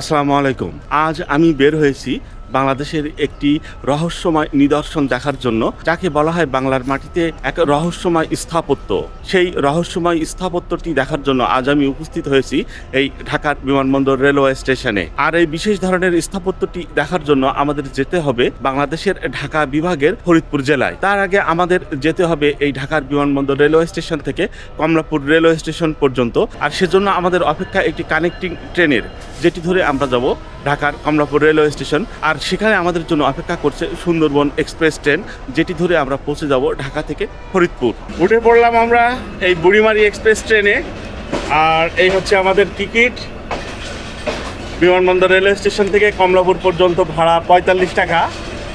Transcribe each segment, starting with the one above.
আসসালামু আলাইকুম। আজ আমি বের হয়েছি বাংলাদেশের একটি রহস্যময় নিদর্শন দেখার জন্য, যাকে বলা হয় বাংলার মাটিতে এক রহস্যময় স্থাপত্য। সেই রহস্যময় স্থাপত্যটি দেখার জন্য আজ আমি উপস্থিত হয়েছি এই ঢাকার বিমানবন্দর রেলওয়ে স্টেশনে। আর এই বিশেষ ধরনের স্থাপত্যটি দেখার জন্য আমাদের যেতে হবে বাংলাদেশের ঢাকা বিভাগের ফরিদপুর জেলায়। তার আগে আমাদের যেতে হবে এই ঢাকার বিমানবন্দর রেলওয়ে স্টেশন থেকে কমলাপুর রেলওয়ে স্টেশন পর্যন্ত। আর সেজন্য আমাদের অপেক্ষা একটি কানেক্টিং ট্রেনের, যেটি ধরে আমরা যাব ঢাকার কমলাপুর রেলওয়ে স্টেশন। আর সেখানে আমাদের জন্য অপেক্ষা করছে সুন্দরবন এক্সপ্রেস ট্রেন, যেটি ধরে আমরা পৌঁছে যাব ঢাকা থেকে ফরিদপুর। উঠে পড়লাম আমরা। এই বুড়িমারি এক্সপ্রেস ট্রেনে। আর এই হচ্ছে আমাদের টিকিট। বিমানবন্দর রেলওয়ে স্টেশন থেকে কমলাপুর পর্যন্ত ভাড়া পঁয়তাল্লিশ টাকা।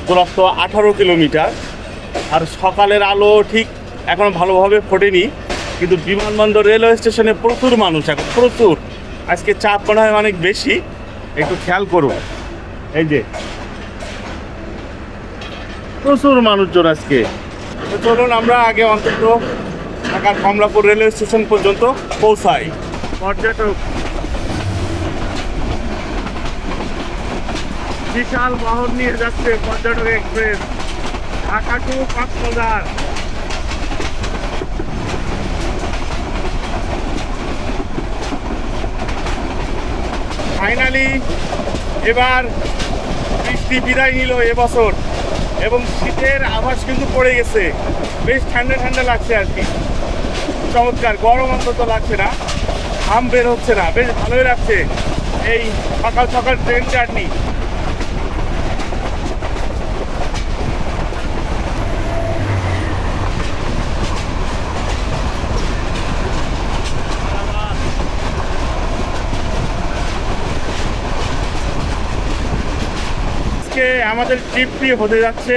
দূরত্ব আঠারো কিলোমিটার। আর সকালের আলো ঠিক এখনও ভালোভাবে ফোটেনি। কিন্তু বিমানবন্দর রেলওয়ে স্টেশনে প্রচুর মানুষ এখন, প্রচুর। আজকে চাপ মনে হয় অনেক বেশি। একটু খেয়াল করুন। এই যে। প্রচুর মানুষজন আজকে। চলুন আমরা আগে অন্তত ঢাকার কমলাপুর রেলওয়ে স্টেশন পর্যন্ত পৌঁছাই পর্যটক। বিশাল বহর নিয়ে যাচ্ছে পর্যটক express. Dhaka to Cox's Bazar. Finally এবার বৃষ্টি বিদায় নিল এবছর এবং শীতের আভাস কিন্তু পড়ে গেছে। বেশ ঠান্ডা ঠান্ডা লাগছে আর কি। চমৎকার, গরম অন্তত লাগছে না। ঘাম বের হচ্ছে না। বেশ ভালোই লাগছে এই সকাল সকাল ট্রেন জার্নি। আজকে আমাদের ট্রিপটি হতে যাচ্ছে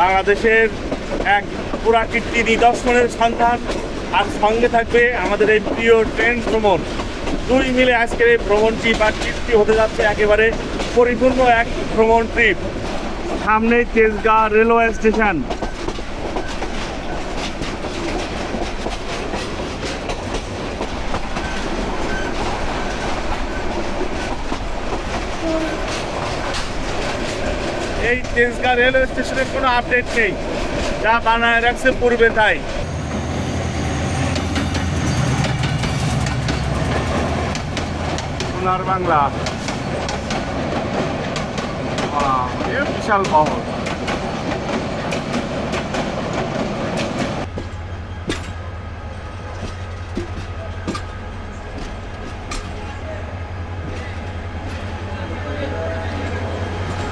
বাংলাদেশের এক পুরাকীর্তি নিদর্শনের সন্ধান। আর সঙ্গে থাকবে আমাদের এই প্রিয় ট্রেন ভ্রমণ। দুই মিলে আজকের এই ভ্রমণটি বা ট্রিপটি হতে যাচ্ছে একেবারে পরিপূর্ণ এক ভ্রমণ ট্রিপ। সামনে তেজগাঁ রেলওয়ে স্টেশন। এই তেজগাঁ রেলওয়ে স্টেশনের কোনো আপডেট নেই। যা বানায় রাখছে পূর্বে তাই। সোনার বাংলা। বিশাল বহর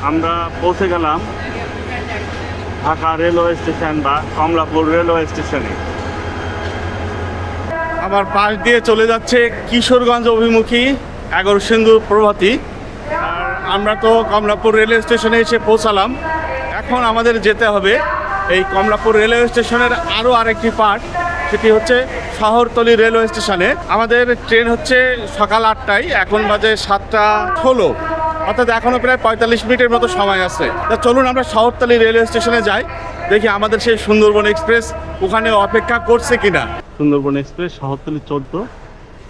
আমরা পৌঁছে গেলাম ঢাকা রেলওয়ে স্টেশন বা কমলাপুর রেলওয়ে স্টেশনে। আমার পাশ দিয়ে চলে যাচ্ছে কিশোরগঞ্জ অভিমুখী। এগারো সিন্ধু প্রভাতী। আর আমরা তো কমলাপুর রেলওয়ে স্টেশনে এসে পৌঁছালাম। এখন আমাদের যেতে হবে এই কমলাপুর রেলওয়ে স্টেশনের আরও আরেকটি পার্ট সেটি হচ্ছে শহরতলি রেলওয়ে স্টেশনে। আমাদের ট্রেন হচ্ছে সকাল আটটায়, এখন বাজে সাতটা ষোলো। অর্থাৎ এখনও প্রায় পঁয়তাল্লিশ মিনিটের মতো সময় আছে। তা চলুন আমরা শহরতলি রেলওয়ে স্টেশনে যাই, দেখি আমাদের সেই সুন্দরবন এক্সপ্রেস ওখানে অপেক্ষা করছে কিনা। সুন্দরবন এক্সপ্রেস শহরতলি চোদ্দ,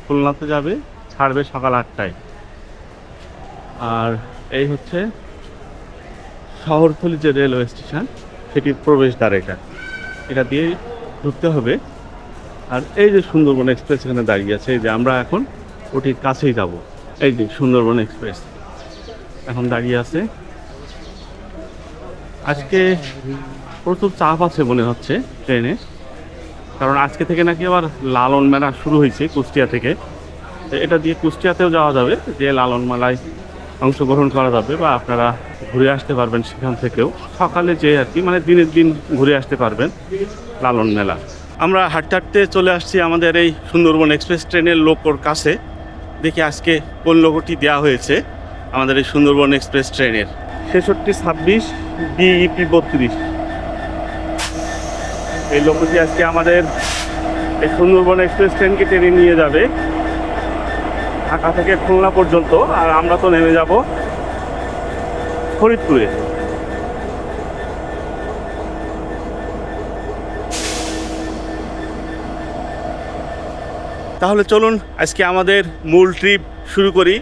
খুলনাতে যাবে। ছাড়বে সকাল আটটায়। আর এই হচ্ছে শহরতলি যে রেলওয়ে স্টেশন, সেটির প্রবেশদ্বার এটা। এটা দিয়ে ঢুকতে হবে। আর এই যে সুন্দরবন এক্সপ্রেস এখানে দাঁড়িয়ে আছে, এই যে আমরা এখন ওটির কাছেই যাব। এই যে সুন্দরবন এক্সপ্রেস এখন দাঁড়িয়ে আছে। আজকে প্রচুর চাপ আছে মনে হচ্ছে ট্রেনে, কারণ আজকে থেকে নাকি আবার লালন মেলা শুরু হয়েছে কুষ্টিয়া থেকে। এটা দিয়ে কুষ্টিয়াতেও যাওয়া যাবে, যে লালন মেলায় অংশগ্রহণ করা যাবে বা আপনারা ঘুরে আসতে পারবেন সেখান থেকেও। সকালে যে আর কি মানে দিনের দিন ঘুরে আসতে পারবেন লালন মেলা। আমরা হাঁটতে হাঁটতে চলে আসছি আমাদের এই সুন্দরবন এক্সপ্রেস ট্রেনের লোকোর কাছে। দেখি আজকে কোন লোগোটি দেওয়া হয়েছে আমাদের এই সুন্দরবন এক্সপ্রেস ট্রেনের। ছেষট্টি ছাব্বিশ ডিইপি বত্রিশ। এই লোকটি আজকে আমাদের এই সুন্দরবন এক্সপ্রেস ট্রেনকে টেনে নিয়ে যাবে। ঢাকা থেকে খুলনা পর্যন্ত, আর আমরা তো নেমে যাব ফরিদপুরে। তাহলে চলুন আজকে আমাদের মূল ট্রিপ শুরু করি,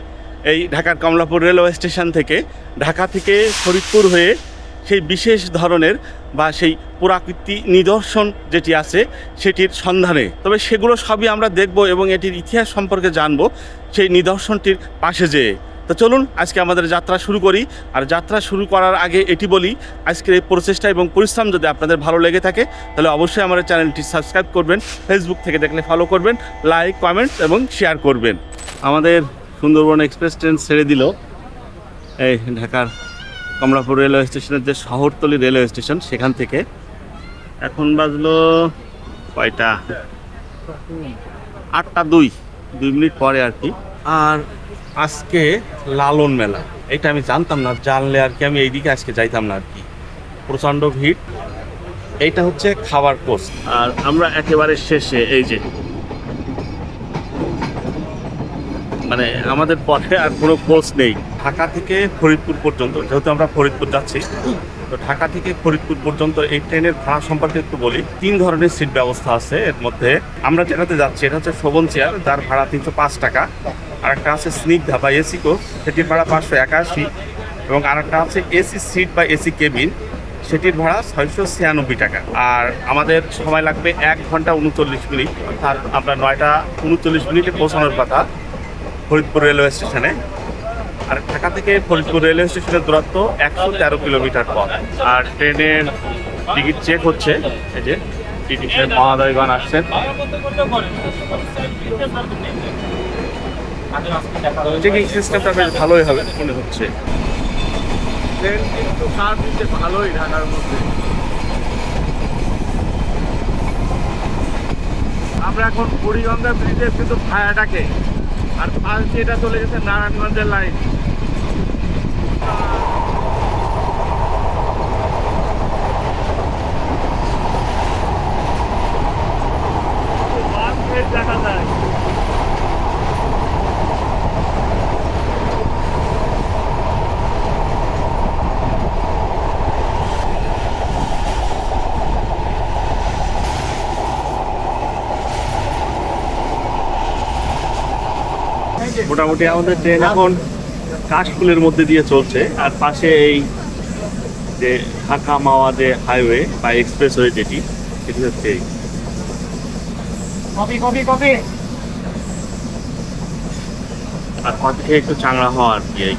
এই ঢাকার কমলাপুর রেলওয়ে স্টেশন থেকে। ঢাকা থেকে ফরিদপুর হয়ে সেই বিশেষ ধরনের বা সেই পুরাকৃতি নিদর্শন যেটি আছে সেটির সন্ধানে। তবে সেগুলো সবই আমরা দেখব এবং এটির ইতিহাস সম্পর্কে জানব সেই নিদর্শনটির পাশে যেয়ে। তো চলুন আজকে আমাদের যাত্রা শুরু করি। আর যাত্রা শুরু করার আগে এটি বলি, আজকের এই প্রচেষ্টা এবং পরিশ্রম যদি আপনাদের ভালো লেগে থাকে, তাহলে অবশ্যই আমাদের চ্যানেলটি সাবস্ক্রাইব করবেন, ফেসবুক থেকে দেখলে ফলো করবেন লাইক কমেন্টস এবং শেয়ার করবেন। আমাদের সুন্দরবন এক্সপ্রেস ট্রেন ছেড়ে দিল, এই ঢাকার কমলাপুর রেলওয়ে স্টেশনের যে শহরতলি রেলওয়ে স্টেশন, সেখান থেকে। এখন বাজলো কয়টা? আটটা দুই দুই মিনিট পরে আর কি। আর আজকে লালন মেলা, এটা আমি জানতাম না, জানলে আর কি আমি এইদিকে আজকে যাইতাম না আর কি। প্রচণ্ড ভিড়। এইটা হচ্ছে খাবার কোর্স আর আমরা একেবারে শেষে, এই যে মানে আমাদের পথে আর কোনো কোর্স নেই। ঢাকা থেকে ফরিদপুর পর্যন্ত, যেহেতু আমরা ফরিদপুর যাচ্ছি, তো ঢাকা থেকে ফরিদপুর পর্যন্ত এই ট্রেনের ভাড়া সম্পর্কে একটু বলি। তিন ধরনের সিট ব্যবস্থা আছে এর মধ্যে। আমরা যেটাতে যাচ্ছি, এটা হচ্ছে শোভন চেয়ার, যার ভাড়া তিনশো পাঁচ টাকা। আর একটা আছে স্নিগ্ধা বা এসি কোচ সেটির ভাড়া পাঁচশো একাশি। এবং আর একটা আছে এসি সিট বা এসি কেবিন, সেটির ভাড়া ছয়শো ছিয়ানব্বই টাকা। আর আমাদের সময় লাগবে এক ঘণ্টা উনচল্লিশ মিনিট, অর্থাৎ আমরা নয়টা উনচল্লিশ মিনিটে পৌঁছানোর কথা। ফরিদপুর রেলওয়ে স্টেশনে। আর ঢাকা থেকে ফরিদপুর রেলওয়ে স্টেশনের দূরত্ব একশো তেরো কিলোমিটার পথ। আর ট্রেনের টিকিট চেক হচ্ছে। এই যে, টিকিটের মহাদয়গণ আসছেন। চেকিং সিস্টেমটা বেশ ভালোই হবে, মনে হচ্ছে। ট্রেন কিন্তু দিতে ভালোই ঢাকার মধ্যে। আমরা এখন বুড়িগঙ্গা ব্রিজের কিন্তু ভায়াটাকে আর ফার্স্ট যেটা চলে গেছে নারায়ণগঞ্জের লাইন দেখা যায় মোটামুটি আমাদের ট্রেন এখন কাশফুলের মধ্যে দিয়ে চলছে। আর পাশে এই যে ঢাকা মাওয়া যে হাইওয়ে বা এক্সপ্রেসওয়ে যেটি সেটি হচ্ছে এই। কপি কপি কপি আর পথ থেকে একটু চাংড়া হওয়া আর কি এই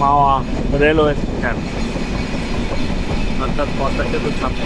মাওয়া রেলওয়ে স্টেশন। অর্থাৎ পদ্মা সেতুর সামনে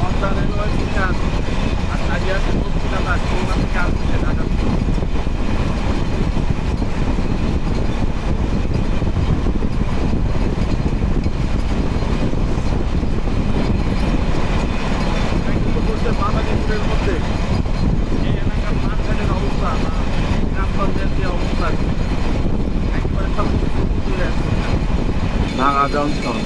পদ্মা রেলওয়ে স্টেশন আর কাজিয়াতে বলছিলাম খুলনা থেকে আসছে ঢাকা এটা কিন্তু বলছে বাঙালিপুরের মধ্যে এই এলাকার মাঝখানের অবস্থা বা গ্রামগঞ্জের যে অবস্থা একবারে সব কিছু চলে আসছে ঢাকা জংশন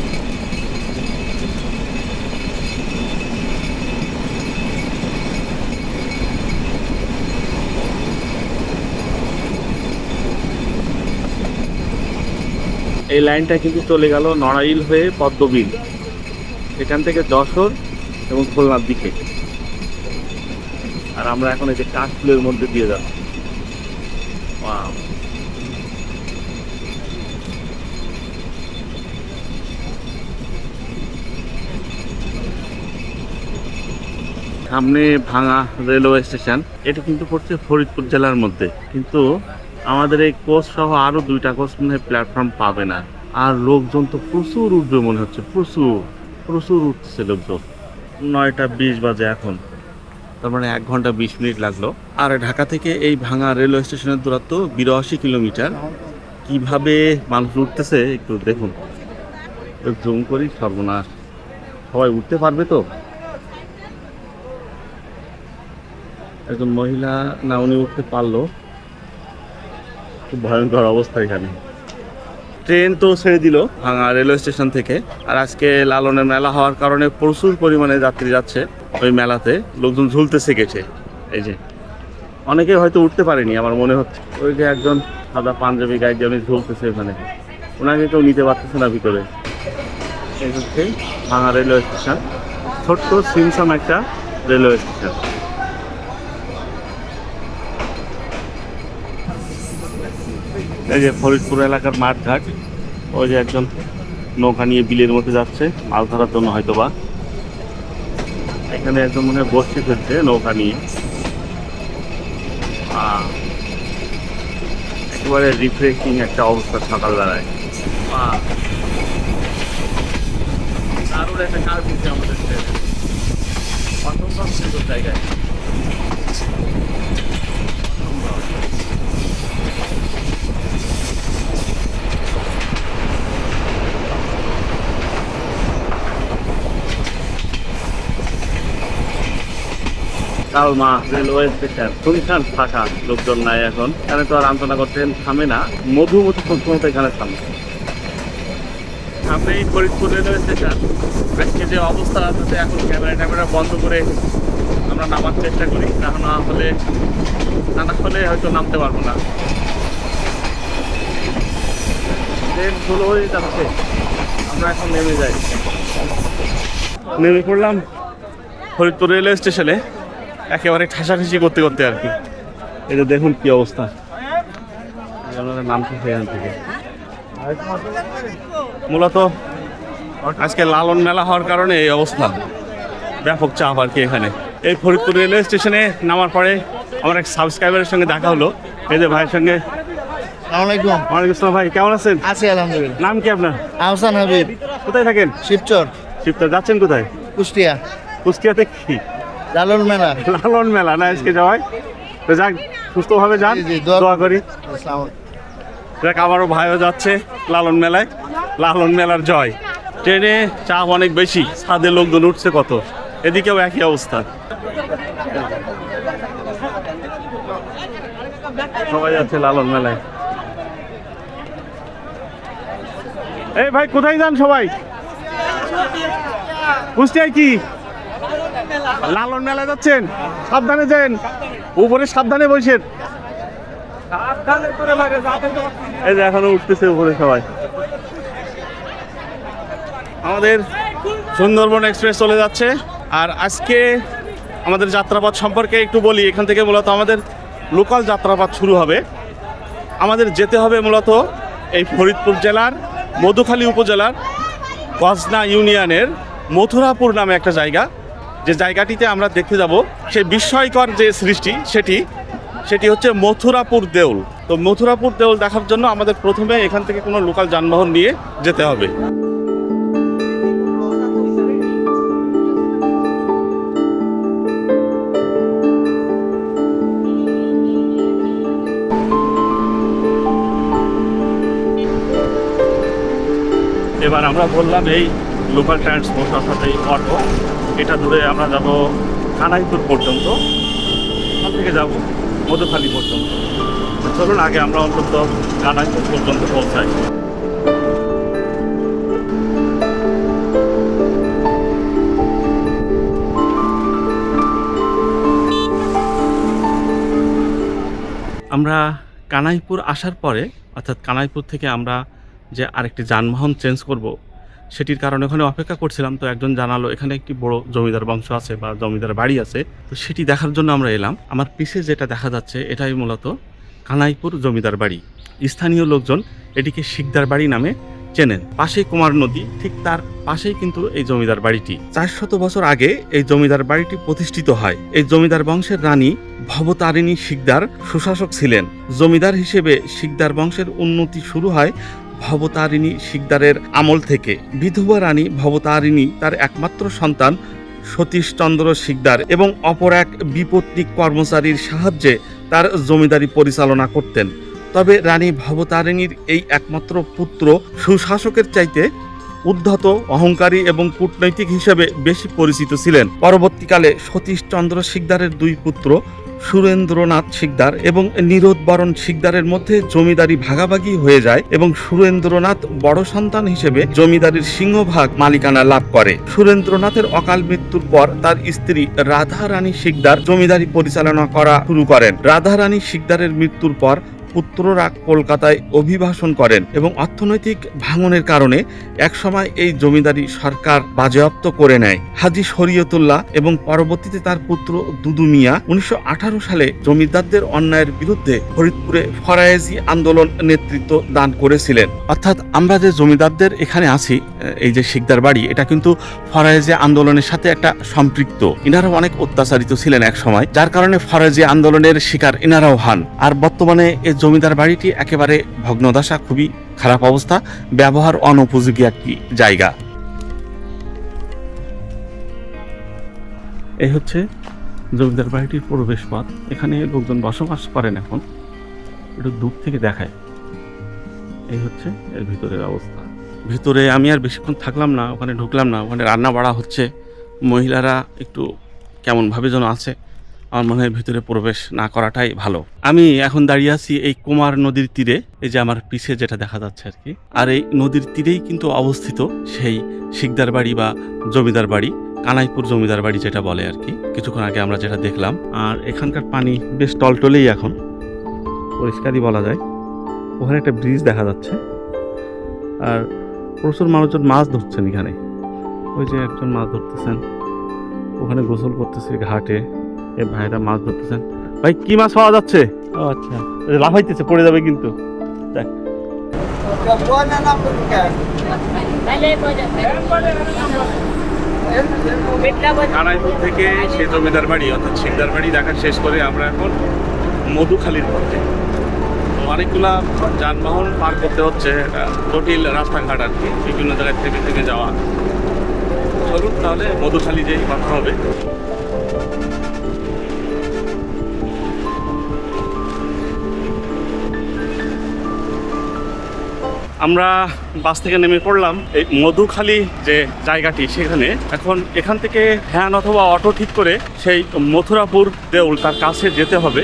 এই লাইনটা কিন্তু চলে গেল নড়াইল হয়ে পদ্মবিল। এখান থেকে যশোর এবং খুলনার দিকে। আর আমরা এখন এই যে কাশফুলের মধ্যে দিয়ে Wow. সামনে ভাঙা রেলওয়ে স্টেশন। এটা কিন্তু পড়ছে ফরিদপুর জেলার মধ্যে। কিন্তু আমাদের এই কোচ সহ আরও দুইটা কোচ মনে হয় প্ল্যাটফর্ম পাবে না। আর লোকজন তো প্রচুর উঠবে মনে হচ্ছে, প্রচুর প্রচুর উঠছে লোকজন। নয়টা বিশ বাজে এখন। তার মানে এক ঘণ্টা বিশ মিনিট লাগল। আর ঢাকা থেকে এই ভাঙা রেলওয়ে স্টেশনের দূরত্ব বিরাশি কিলোমিটার। কীভাবে মানুষ উঠতেছে একটু দেখুন। জুম করি, সর্বনাশ। সবাই উঠতে পারবে তো? একজন মহিলা না, উনি উঠতে পারল। খুব ভয়ঙ্কর অবস্থা এখানে। ট্রেন তো ছেড়ে দিল ভাঙা রেলওয়ে স্টেশন থেকে। আর আজকে লালনের মেলা হওয়ার কারণে প্রচুর পরিমাণে যাত্রী যাচ্ছে ওই মেলাতে। লোকজন ঝুলতেছে গেছে এই যে, অনেকে হয়তো উঠতে পারেনি আমার মনে হচ্ছে। ওই যে একজন সাদা পাঞ্জাবি গাইড উনি ঝুলতেছে ওখানে। ওনাকে কেউ নিতে পারতেছে না ভিতরে। এই হচ্ছে ভাঙা রেলওয়ে স্টেশন। ছোট্ট সিমসাম একটা রেলওয়ে স্টেশন। এই যে ফরিদপুর এলাকার মাঠঘাট, ওই যে একজন নৌকা নিয়ে বিলের মধ্যে যাচ্ছে মাছ ধরার জন্য হয়তো বা এখানে একজন মনে হয় বসে ফেলছে নৌকা নিয়ে। একেবারে রিফ্রেশিং একটা অবস্থা সকালবেলায়। দারুণ একটা দিচ্ছে আমাদের জায়গায়। কালমা রেলওয়ে স্টেশন শুনশান ফাঁকা লোকজন নাই এখন। এখানে তো আর আন্তনগর ট্রেন থামে না। মধুমতি সবসময় এখানে থামে। সামনে এই ফরিদপুর রেলওয়ে স্টেশন। আজকে যে অবস্থা আছে এখন ক্যামেরা ট্যামেরা বন্ধ করে আমরা নামার চেষ্টা করি। না না হলে না না হলে হয়তো নামতে পারব না। ট্রেন স্লো হয়ে যাচ্ছে। আমরা এখন নেমে যাই। নেমে পড়লাম ফরিদপুর রেলওয়ে স্টেশনে। একেবারে ঠাসাঠাসি করতে করতে আর কি। এটা দেখুন কি অবস্থা। নাম ঠিক থেকে? মূলত আজকে লালন মেলা হওয়ার কারণে এই অবস্থা। ব্যাপক চাপ আর কি এখানে। এই ফরিদপুর রেলওয়ে স্টেশনে নামার পরে আমার এক সাবস্ক্রাইবারের সঙ্গে দেখা হলো। এই যে ভাইয়ের সঙ্গে। আসসালামাইকুম ওয়ালাইকুম আসসালাম ভাই কেমন আছেন? আছি আলহামদুলিল্লাহ। নাম কি আপনার? আহসান হাবিব। কোথায় থাকেন? শিবচর। শিবতা যাচ্ছেন কোথায়? কুষ্টিয়া। কুষ্টিয়াতে কি? লালন মেলা। লালন মেলা না আজকে যাওয়ায়? তো যাক সুস্থভাবে যান দোয়া- করি। দেখ আমারও ভাইও যাচ্ছে লালন মেলায়। লালন মেলার জয়। ট্রেনে চাপ অনেক বেশি ছাদে লোকজন উঠছে কত? এদিকেও একই অবস্থা। সবাই যাচ্ছে লালন মেলায়। এই ভাই কোথায় যান সবাই? কুষ্টিয়ায় কি? লালন মেলা যাচ্ছেন, সাবধানে যান, উপরে সাবধানে বসেন। এই যে এখনও উঠতেছে উপরে সবাই। আমাদের সুন্দরবন এক্সপ্রেস চলে যাচ্ছে। আর আজকে আমাদের যাত্রাপথ সম্পর্কে একটু বলি, এখান থেকে মূলত আমাদের লোকাল যাত্রাপথ শুরু হবে। আমাদের যেতে হবে মূলত এই ফরিদপুর জেলার, মধুখালী উপজেলার, গজনা ইউনিয়নের মথুরাপুর নামে একটা জায়গা। যে জায়গাটিতে আমরা দেখতে যাব সে বিস্ময়কর যে সৃষ্টি সেটি সেটি হচ্ছে মথুরাপুর দেউল। তো মথুরাপুর দেউল দেখার জন্য আমাদের প্রথমে এখান থেকে কোনো লোকাল যানবাহন নিয়ে যেতে হবে। এবার আমরা বললাম এই লোকাল ট্রান্সপোর্ট অর্থাৎ এই অটো। এটা ধরে আমরা যাব কানাইপুর পর্যন্ত। ওখান থেকে যাব মধুখালী পর্যন্ত। চলুন, আগে আমরা অন্তত কানাইপুর পর্যন্ত পৌঁছাই। আমরা কানাইপুর আসার পরে, অর্থাৎ কানাইপুর থেকে আমরা যে আরেকটি যানবাহন চেঞ্জ করব সেটির কারণে ওখানে অপেক্ষা করছিলাম, তো একজন জানালো, এখানে একটি বড় জমিদার বংশ আছে বা জমিদার বাড়ি আছে। তো সেটি দেখার জন্য আমরা এলাম। আমার পিছে যেটা দেখা যাচ্ছে, এটাই মূলত কানাইপুর জমিদার বাড়ি। স্থানীয় লোকজন এটিকে শিকদার বাড়ি নামে চেনেন। পাশেই কুমার নদী, ঠিক তার পাশেই কিন্তু এই জমিদার বাড়িটি। চারশত বছর আগে এই জমিদার বাড়িটি প্রতিষ্ঠিত হয়। এই জমিদার বংশের রানী ভবতারিণী শিকদার সুশাসক ছিলেন। জমিদার হিসেবে শিকদার বংশের উন্নতি শুরু হয় ভবতারিণী শিকদারের আমল থেকে। বিধবা রানী ভবতারিণী তার একমাত্র সন্তান সতীশচন্দ্র শিকদার এবং অপর এক বিপত্নিক কর্মচারীর সাহায্যে তার জমিদারি পরিচালনা করতেন। তবে রানী ভবতারিণীর এই একমাত্র পুত্র সুশাসকের চাইতে উদ্ধত, অহংকারী এবং কূটনৈতিক হিসেবে বেশি পরিচিত ছিলেন। পরবর্তীকালে সতীশচন্দ্র শিকদারের দুই পুত্র সুরেন্দ্রনাথ শিকদার এবং নিরোধবরণ শিকদারের মধ্যে জমিদারি ভাগাভাগি হয়ে যায় এবং সুরেন্দ্রনাথ বড় সন্তান হিসেবে জমিদারির সিংহভাগ মালিকানা লাভ করে। সুরেন্দ্রনাথের অকাল মৃত্যুর পর তার স্ত্রী রাধা রানী শিকদার জমিদারি পরিচালনা করা শুরু করেন। রাধা রানী শিকদারের মৃত্যুর পর পুত্ররা কলকাতায় অভিবাসন করেন এবং অর্থনৈতিক ভাঙনের কারণে একসময় এই জমিদারি সরকার বাজেয়াপ্ত করে নেয়। হাজি শরীয়তুল্লাহ এবং পরবর্তীতে তার পুত্র দুদু মিয়া উনিশশো আঠারো সালে জমিদারদের অন্যায়ের বিরুদ্ধে ফরিদপুরে ফরায়েজি আন্দোলন নেতৃত্ব দান করেছিলেন। অর্থাৎ আমরা যে জমিদারদের এখানে আছি, এই যে শিকদার বাড়ি, এটা কিন্তু ফরায়েজি আন্দোলনের সাথে একটা সম্পৃক্ত। ইনারাও অনেক অত্যাচারিত ছিলেন এক সময় যার কারণে ফরাজি আন্দোলনের শিকার ইনারাও হান। আর বর্তমানে এই জমিদার বাড়িটি একেবারে ভগ্নদশা, খুবই খারাপ অবস্থা, ব্যবহার অনুপযোগী একটি জায়গা। এই হচ্ছে জমিদার বাড়িটির প্রবেশ পথ। এখানে লোকজন বসবাস করেন এখন। একটু দূর থেকে দেখায়। এই হচ্ছে এর ভিতরের অবস্থা। ভিতরে আমি আর বেশিক্ষণ থাকলাম না, ওখানে ঢুকলাম না, ওখানে রান্না বাড়া হচ্ছে। মহিলারা একটু কেমনভাবে যেন আছে। আমার মনে হয় ভিতরে প্রবেশ না করাটাই ভালো। আমি এখন দাঁড়িয়ে আছি এই কুমার নদীর তীরে, এই যে আমার পিছে যেটা দেখা যাচ্ছে আর কি। আর এই নদীর তীরেই কিন্তু অবস্থিত সেই শিকদার বাড়ি বা জমিদার বাড়ি, কানাইপুর জমিদার বাড়ি যেটা বলে আর কি। কিছুক্ষণ আগে আমরা যেটা দেখলাম, আর এখানকার পানি বেশ টলটলেই এখন, পরিষ্কারই বলা যায়। ওখানে একটা ব্রিজ দেখা যাচ্ছে, আর প্রচুর মানুষজন মাছ ধরছেন এখানে। ওই যে একজন মাছ ধরতেছেন, ওখানে গোসল করতেছে ঘাটে। এ ভাইরা মাছ ধরতেছেন। ভাই কি মাছ পাওয়া যাচ্ছে? ও আচ্ছা। লাফাইতেছে পড়ে যাবে কিন্তু। দেখ। কানাইপুর থেকে সেই জমিদার বাড়ি অর্থাৎ শিকদার বাড়ি দেখা শেষ করে আমরা এখন মধুখালীর পথে। অনেকগুলা যানবাহন পার করতে হচ্ছে জটিল রাস্তাঘাট আর কি বিভিন্ন জায়গায় থেকে থেকে যাওয়া। চলুন তাহলে মধুখালী যেই কথা হবে। আমরা বাস থেকে নেমে পড়লাম এই মধুখালী যে জায়গাটি সেখানে। এখন এখান থেকে ভ্যান অথবা অটো ঠিক করে সেই মথুরাপুর দেউল তার কাছে যেতে হবে।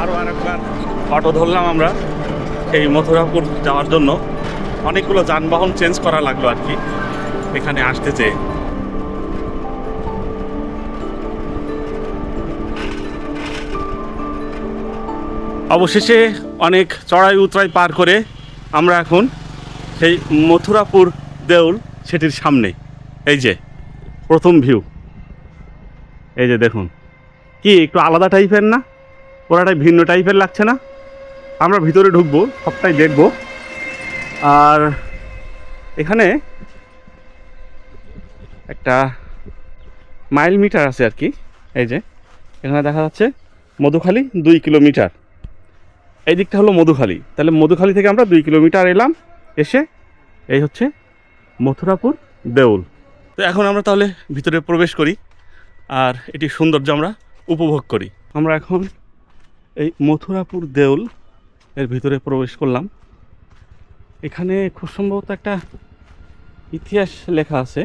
আরও আরেকবার অটো ধরলাম আমরা এই মথুরাপুর যাওয়ার জন্য। অনেকগুলো যানবাহন চেঞ্জ করা লাগল আর কি। এখানে আসতে চেয়ে। অবশেষে অনেক চড়াই উতরাই পার করে আমরা এখন সেই মথুরাপুর দেউল সেটির সামনে। এই যে, প্রথম ভিউ এই যে দেখুন, কি একটু আলাদা টাইপের না? পুরাটাই ভিন্ন টাইপের লাগছে না? আমরা ভিতরে ঢুকবো, সবটাই দেখব। আর এখানে একটা মাইল মিটার আছে আর কি। এই যে, এখানে দেখা যাচ্ছে মধুখালী দুই কিলোমিটার। এই দিকটা হলো মধুখালী। তাহলে মধুখালী থেকে আমরা দুই কিলোমিটার এলাম, এসে এই হচ্ছে মথুরাপুর দেউল। তো এখন আমরা তাহলে ভিতরে প্রবেশ করি, আর এটি সৌন্দর্য আমরা উপভোগ করি। আমরা এখন এই মথুরাপুর দেউল এর ভিতরে প্রবেশ করলাম। এখানে খুব সম্ভবত একটা ইতিহাস লেখা আছে।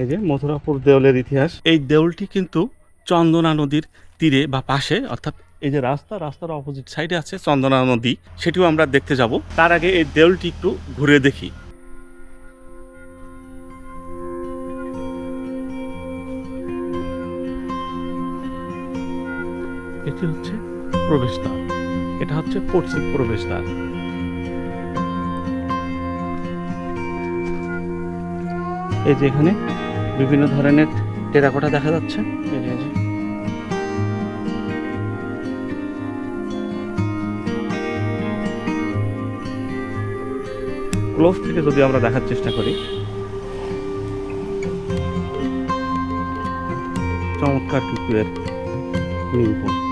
এই যে মথুরাপুর দেউলের ইতিহাস। এই দেউলটি কিন্তু চন্দনা নদীর তীরে বা পাশে, অর্থাৎ এই যে রাস্তা, রাস্তার অপোজিট সাইডে আছে চন্দনা নদী, সেটিও আমরা দেখতে যাব। তার আগে এই দেউলটি একটু ঘুরে দেখি। এটি হচ্ছে প্রবেশদ্বার। এটা হচ্ছে পশ্চিম প্রবেশদ্বার। এই যে এখানে বিভিন্ন ধরনের টেরাকোটা দেখা যাচ্ছে। ক্লোজ থেকে যদি আমরা দেখার চেষ্টা করি। চমৎকার কিন্তু এর নিরূপণ।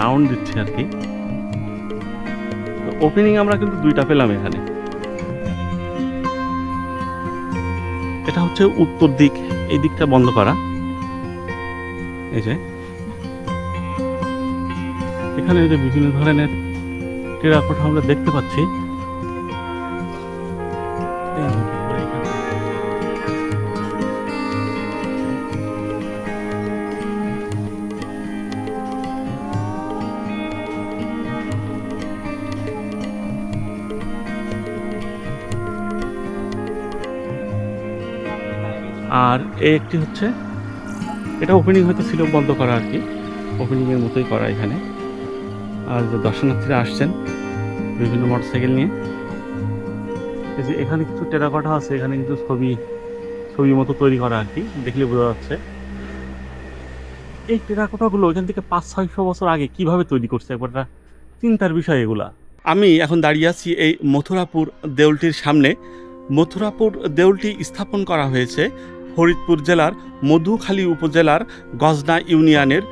রাউন্ড দিচ্ছি আর কি। ওপেনিং আমরা কিন্তু দুইটা পেলাম এখানে। এটা হচ্ছে উত্তর দিক, এই দিকটা বন্ধ করা। এই যে। এখানে যে বিভিন্ন ধরনের টেরাকোটা আমরা দেখতে পাচ্ছি এই একটি হচ্ছে, এটা ওপেনিং হয়তো ছিল বন্ধ করা আর কি। ওপেনিংয়ের মতোই করা এখানে। আর যে দর্শনার্থীরা আসছেন, বিভিন্ন মোটরসাইকেল নিয়ে। এই যে এখানে কিছু টেরাকোটা আছে, এখানে কিন্তু ছবি ছবি মতো তৈরি করা আর কি, দেখলে বোঝা যাচ্ছে। এই টেরাকোটাগুলো এখান থেকে পাঁচ, ছয়শো বছর আগে কীভাবে তৈরি করছে একবারটা চিন্তার বিষয় এগুলা। আমি এখন দাঁড়িয়ে আছি এই মথুরাপুর দেউলটির সামনে। মথুরাপুর দেউলটি স্থাপন করা হয়েছে ফরিদপুর জেলার মধুখালী উপজেলার গজনা ইউনিয়নের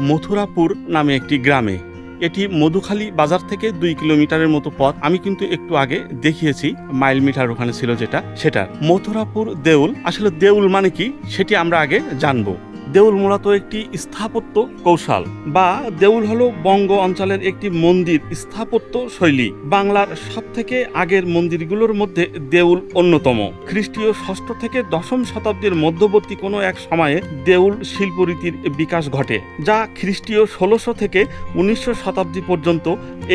মথুরাপুর নামে একটি গ্রামে। এটি মধুখালী বাজার থেকে দুই কিলোমিটারের মতো পথ। আমি কিন্তু একটু আগে দেখিয়েছি, মাইল মিটার ওখানে ছিল যেটা সেটা মথুরাপুর দেউল, আসলে দেউল মানে কি, সেটি আমরা আগে জানব। দেউল মূলত একটি স্থাপত্য কৌশল বা দেউল হলো বঙ্গ অঞ্চলের একটি মন্দির স্থাপত্য শৈলী। বাংলার সব থেকে আগের মন্দিরগুলোর মধ্যে দেউল অন্যতম। খ্রিস্টীয় ষষ্ঠ থেকে দশম শতাব্দীর মধ্যবর্তী কোনো এক সময়ে দেউল শিল্পরীতির বিকাশ ঘটে, যা খ্রিস্টীয় ষোলোশো থেকে উনিশশো শতাব্দী পর্যন্ত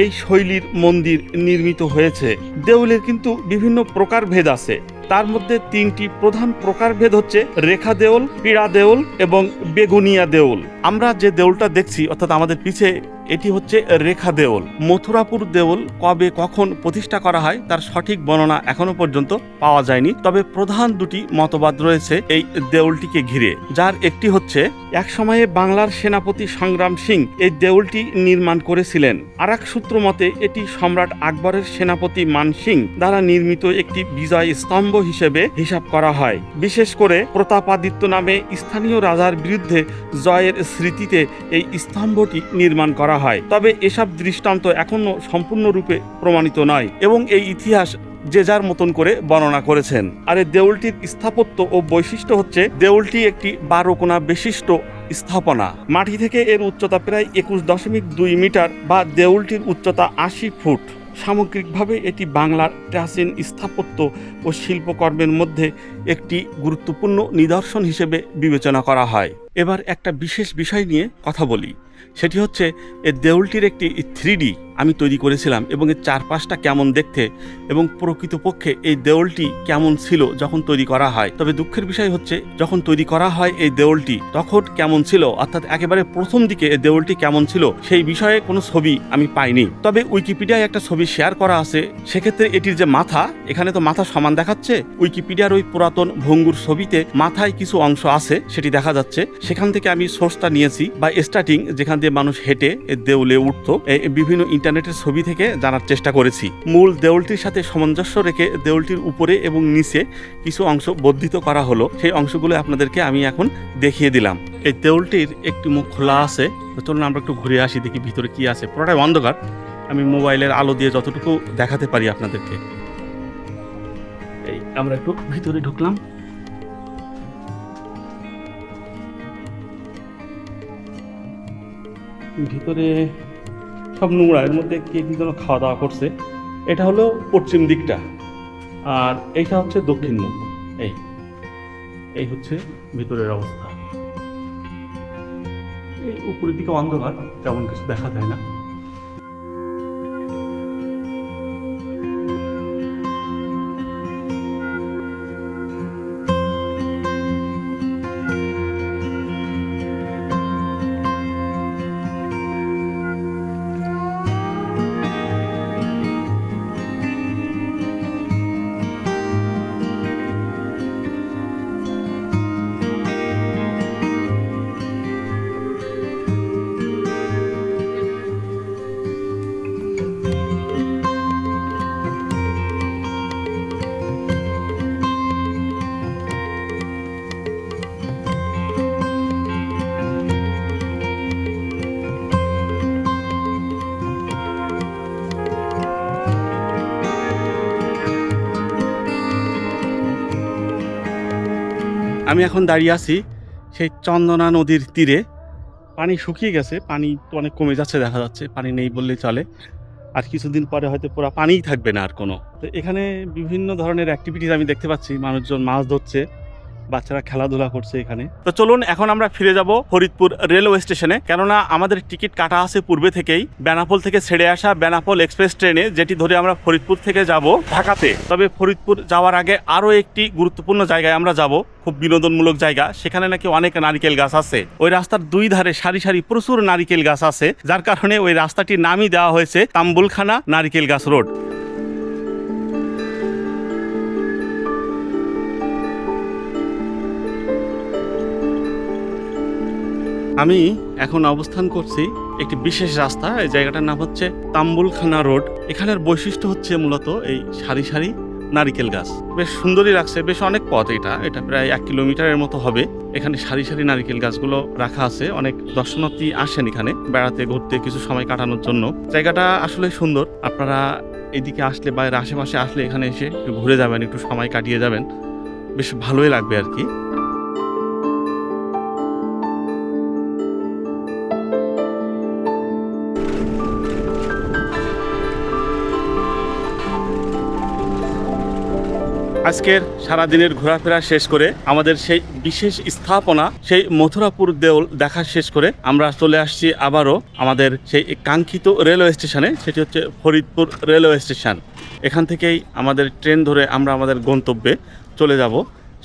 এই শৈলীর মন্দির নির্মিত হয়েছে। দেউলের কিন্তু বিভিন্ন প্রকারভেদ আছে। তার মধ্যে তিনটি প্রধান প্রকারভেদ হচ্ছে রেখা দেউল, পীড়া দেউল এবং বেগুনিয়া দেউল। আমরা যে দেউলটা দেখছি, অর্থাৎ আমাদের পিছে এটি হচ্ছে রেখা দেওল। মথুরাপুর দেওল কবে কখন প্রতিষ্ঠা করা হয় তার সঠিক বর্ণনা এখনও পর্যন্ত পাওয়া যায়নি। তবে প্রধান দুটি মতবাদ রয়েছে এই দেউলটিকে ঘিরে, যার একটি হচ্ছে, এক সময়ে বাংলার সেনাপতি সংগ্রাম সিং এই দেউলটি নির্মাণ করেছিলেন। আর এক সূত্র মতে, এটি সম্রাট আকবরের সেনাপতি মান সিং দ্বারা নির্মিত একটি বিজয় স্তম্ভ হিসেবে হিসাব করা হয়। বিশেষ করে প্রতাপাদিত্য নামে স্থানীয় রাজার বিরুদ্ধে জয়ের স্মৃতিতে এই স্তম্ভটি নির্মাণ করা হয়। তবে এসব দৃষ্টান্ত এখনও সম্পূর্ণরূপে প্রমাণিত নয় এবং এই ইতিহাস যে যার মতন করে বর্ণনা করেছেন। আর এই দেউলটির স্থাপত্য ও বৈশিষ্ট্য হচ্ছে, দেউলটি একটি বারো কোণা বিশিষ্ট স্থাপনা। মাটি থেকে এর উচ্চতা প্রায় একুশ দশমিক দুই মিটার বা দেউলটির উচ্চতা আশি ফুট। সামগ্রিকভাবে এটি বাংলার প্রাচীন স্থাপত্য ও শিল্পকর্মের মধ্যে একটি গুরুত্বপূর্ণ নিদর্শন হিসেবে বিবেচনা করা হয়। এবার একটা বিশেষ বিষয় নিয়ে কথা বলি। সেটি হচ্ছে এ দেউলটির একটি থ্রি আমি তৈরি করেছিলাম এবং এর চারপাশটা কেমন দেখতে এবং প্রকৃতপক্ষে এই দেউলটি কেমন ছিল যখন তৈরি করা হয়। তবে দুঃখের বিষয় হচ্ছে, যখন তৈরি করা হয় এই দেউলটি, তখন কেমন ছিল? অর্থাৎ একেবারে প্রথম দিকে এই দেউলটি কেমন ছিল? সেই বিষয়ে কোনো ছবি আমি পাইনি। তবে উইকিপিডিয়ায় একটা ছবি শেয়ার করা আছে। সেক্ষেত্রে এটির যে মাথা, এখানে তো মাথা সমান দেখাচ্ছে। উইকিপিডিয়ার ওই পুরাতন ভঙ্গুর ছবিতে মাথায় কিছু অংশ আছে, সেটি দেখা যাচ্ছে। সেখান থেকে আমি সোর্সটা নিয়েছি বা স্টার্টিং যেখান দিয়ে মানুষ হেঁটে দেউলে উঠতো বিভিন্ন ইন্টারনেটের ছবি থেকে জানার চেষ্টা করেছি। মূল দেউলটির সাথে সামঞ্জস্য রেখে দেউলটির উপরে এবং নিচে কিছু অংশ বর্ধিত করা হলো। সেই অংশগুলো আপনাদেরকে আমি এখন দেখিয়ে দিলাম। এই দেউলটির একটি মুখ খোলা আছে। চলুন আমরা একটু ঘুরে আসি, দেখি ভিতরে কি আছে। পুরোটাই অন্ধকার। আমি মোবাইলের আলো দিয়ে যতটুকু দেখাতে পারি আপনাদেরকে। এই, আমরা একটু ভিতরে ঢুকলাম। ভিতরে সব নোংরা এর মধ্যে কে কি যেন খাওয়া দাওয়া করছে। এটা হলো পশ্চিম দিকটা। আর এইটা হচ্ছে দক্ষিণ মুখ। এই এই হচ্ছে ভিতরের অবস্থা। এই উপরের দিকে অন্ধকার, তেমন কিছু দেখা যায় না। আমি এখন দাঁড়িয়ে আছি সেই চন্দনা নদীর তীরে। পানি শুকিয়ে গেছে, পানি তো অনেক কমে যাচ্ছে দেখা যাচ্ছে, পানি নেই বললেই চলে। আর কিছুদিন পরে হয়তো পুরো পানিই থাকবে না আর কোনো। তো এখানে বিভিন্ন ধরনের অ্যাক্টিভিটিস আমি দেখতে পাচ্ছি, মানুষজন মাছ ধরছে। বাচ্চারা খেলাধুলা করছে এখানে। তো চলুন, এখন আমরা ফিরে যাব ফরিদপুর রেলওয়ে স্টেশনে। কেননা আমাদের টিকিট কাটা আছে পূর্বে থেকেই। বেনাপোল থেকে ছেড়ে আসা বেনাপোল এক্সপ্রেস ট্রেনে, যেটি ধরে আমরা ফরিদপুর থেকে যাব ঢাকাতে। তবে ফরিদপুর যাওয়ার আগে আরও একটি গুরুত্বপূর্ণ জায়গায় আমরা যাব। খুব বিনোদনমূলক জায়গা। সেখানে নাকি অনেক নারিকেল গাছ আছে। ওই রাস্তার দুই ধারে সারি সারি প্রচুর নারিকেল গাছ আছে। যার কারণে ওই রাস্তাটির নামই দেওয়া হয়েছে তাম্বুলখানা নারিকেল গাছ রোড। আমি এখন অবস্থান করছি একটি বিশেষ রাস্তা, এই জায়গাটার নাম হচ্ছে তাম্বুলখানা রোড। এখানের বৈশিষ্ট্য হচ্ছে মূলত এই সারি সারি নারিকেল গাছ। বেশ সুন্দরই লাগছে, বেশ অনেক পথ এটা। এটা প্রায় এক কিলোমিটারের মতো হবে। এখানে সারি সারি নারিকেল গাছগুলো রাখা আছে। অনেক দর্শনার্থী আসেন এখানে বেড়াতে, ঘুরতে কিছু সময় কাটানোর জন্য। জায়গাটা আসলে সুন্দর। আপনারা এদিকে আসলে বা এর আশেপাশে আসলে এখানে এসে ঘুরে যাবেন, একটু সময় কাটিয়ে যাবেন। বেশ ভালোই লাগবে আর কি। আজকের সারাদিনের ঘোরাফেরা শেষ করে আমাদের সেই বিশেষ স্থাপনা, সেই মথুরাপুর দেউল দেখা শেষ করে আমরা চলে আসছি আবারও আমাদের সেই কাঙ্ক্ষিত রেলওয়ে স্টেশনে, সেটি হচ্ছে ফরিদপুর রেলওয়ে স্টেশন। এখান থেকেই আমাদের ট্রেন ধরে আমরা আমাদের গন্তব্যে চলে যাব।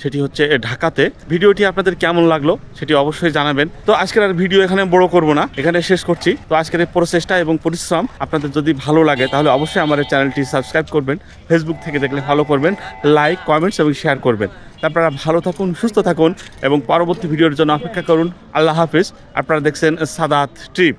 সেটি হচ্ছে ঢাকাতে। ভিডিওটি আপনাদের কেমন লাগল সেটি অবশ্যই জানাবেন। তো আজকের আর ভিডিও এখানে বড় করব না, এখানে শেষ করছি। তো আজকের এই প্রচেষ্টা এবং পরিশ্রম আপনাদের যদি ভালো লাগে, তাহলে অবশ্যই আমাদের চ্যানেলটি সাবস্ক্রাইব করবেন, ফেসবুক থেকে দেখলে ফলো করবেন, লাইক, কমেন্টস এবং শেয়ার করবেন। আপনারা ভালো থাকুন, সুস্থ থাকুন এবং পরবর্তী ভিডিওর জন্য অপেক্ষা করুন। আল্লাহ হাফিজ। আপনারা দেখছেন সাদাত ট্রিপ।